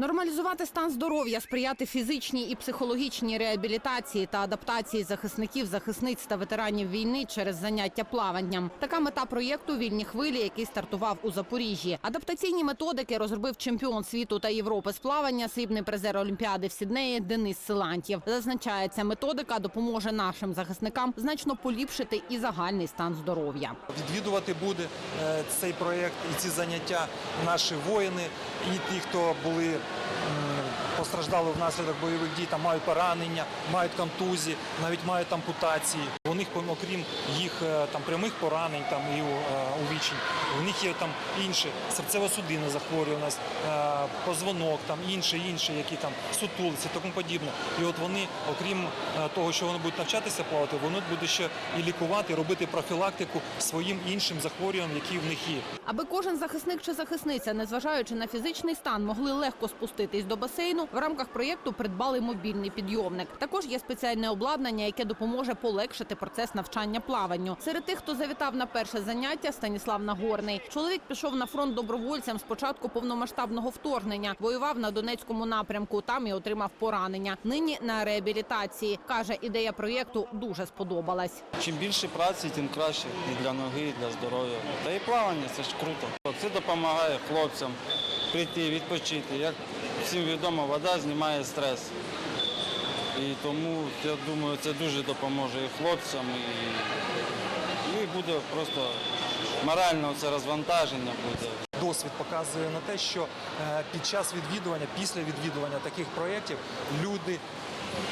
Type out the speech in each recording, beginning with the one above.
Нормалізувати стан здоров'я, сприяти фізичній і психологічній реабілітації та адаптації захисників, захисниць та ветеранів війни через заняття плаванням. Така мета проєкту Вільні хвилі, який стартував у Запоріжжі. Адаптаційні методики розробив чемпіон світу та Європи з плавання, срібний призер Олімпіади в Сіднеї Денис Силантьєв. Зазначається, методика допоможе нашим захисникам значно поліпшити і загальний стан здоров'я. Відвідувати буде е, цей проєкт і ці заняття наші воїни, і ті, хто були постраждали внаслідок бойових дій, там мають поранення, мають контузії, навіть мають ампутації. Них, окрім їх е, там прямих поранень там і е, увічень, у них є там інші серцево-судинна захворюваність, е, позвонок, там інші, інші, які там сутулиці, тому подібне. І от вони, окрім того, що вони будуть навчатися плавати, вони будуть ще і лікувати, робити профілактику своїм іншим захворюванням, які в них є. Аби кожен захисник чи захисниця, незважаючи на фізичний стан, могли легко спуститись до басейну, в рамках проєкту придбали мобільний підйомник. Також є спеціальне обладнання, яке допоможе полегшити процес навчання плаванню. Серед тих, хто завітав на перше заняття, Станіслав Нагорний. Чоловік пішов на фронт добровольцем з початку повномасштабного вторгнення. Воював на Донецькому напрямку. Там і отримав поранення. Нині на реабілітації. каже, ідея проєкту дуже сподобалась. Чим більше праці, тим краще і для ноги, і для здоров'я. Та і плавання це ж круто. Це допомагає хлопцям прийти, відпочити. Як всім відомо, вода знімає стрес. І тому я думаю, це дуже допоможе і хлопцям, і, і буде просто морально це розвантаження буде. Досвід показує на те, що е, під час відвідування, після відвідування таких проєктів люди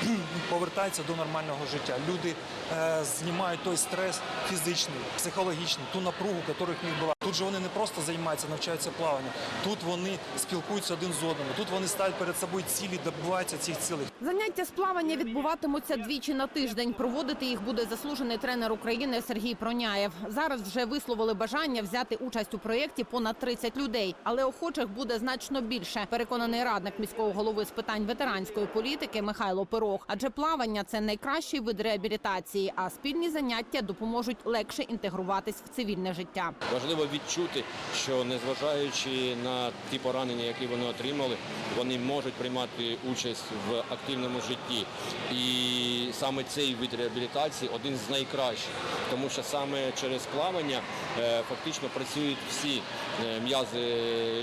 повертаються до нормального життя. Люди е, знімають той стрес фізичний, психологічний, ту напругу, в них була. Тут же вони не просто займаються, навчаються плаванню. Тут вони спілкуються один з одним. Тут вони ставлять перед собою цілі, добиваються цих цілей. Заняття з плавання відбуватимуться двічі на тиждень. Проводити їх буде заслужений тренер України Сергій Проняєв. Зараз вже висловили бажання взяти участь у проєкті понад 30 людей, але охочих буде значно більше. Переконаний радник міського голови з питань ветеранської політики Михайло Пирог. Адже плавання це найкращий вид реабілітації, а спільні заняття допоможуть легше інтегруватись в цивільне життя. Важливо відчути, що незважаючи на ті поранення, які вони отримали, вони можуть приймати участь в активному житті. І саме цей вид реабілітації один з найкращих, тому що саме через плавання е, фактично працюють всі е, м'язи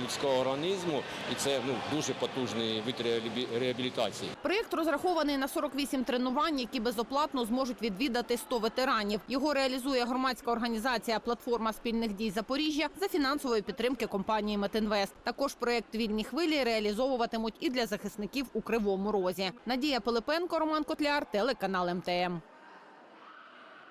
людського організму, і це ну дуже потужний вид реабілітації. Проєкт розрахований на 48 тренувань, які безоплатно зможуть відвідати 100 ветеранів. Його реалізує громадська організація Платформа спільних дій Запоріжжя за фінансової підтримки компанії Метинвест. Також проєкт Вільні хвилі реалізовуватимуть і для захисників у Кривому Розі. Надія Пилипенко, Роман Котляр, телеканал МТМ.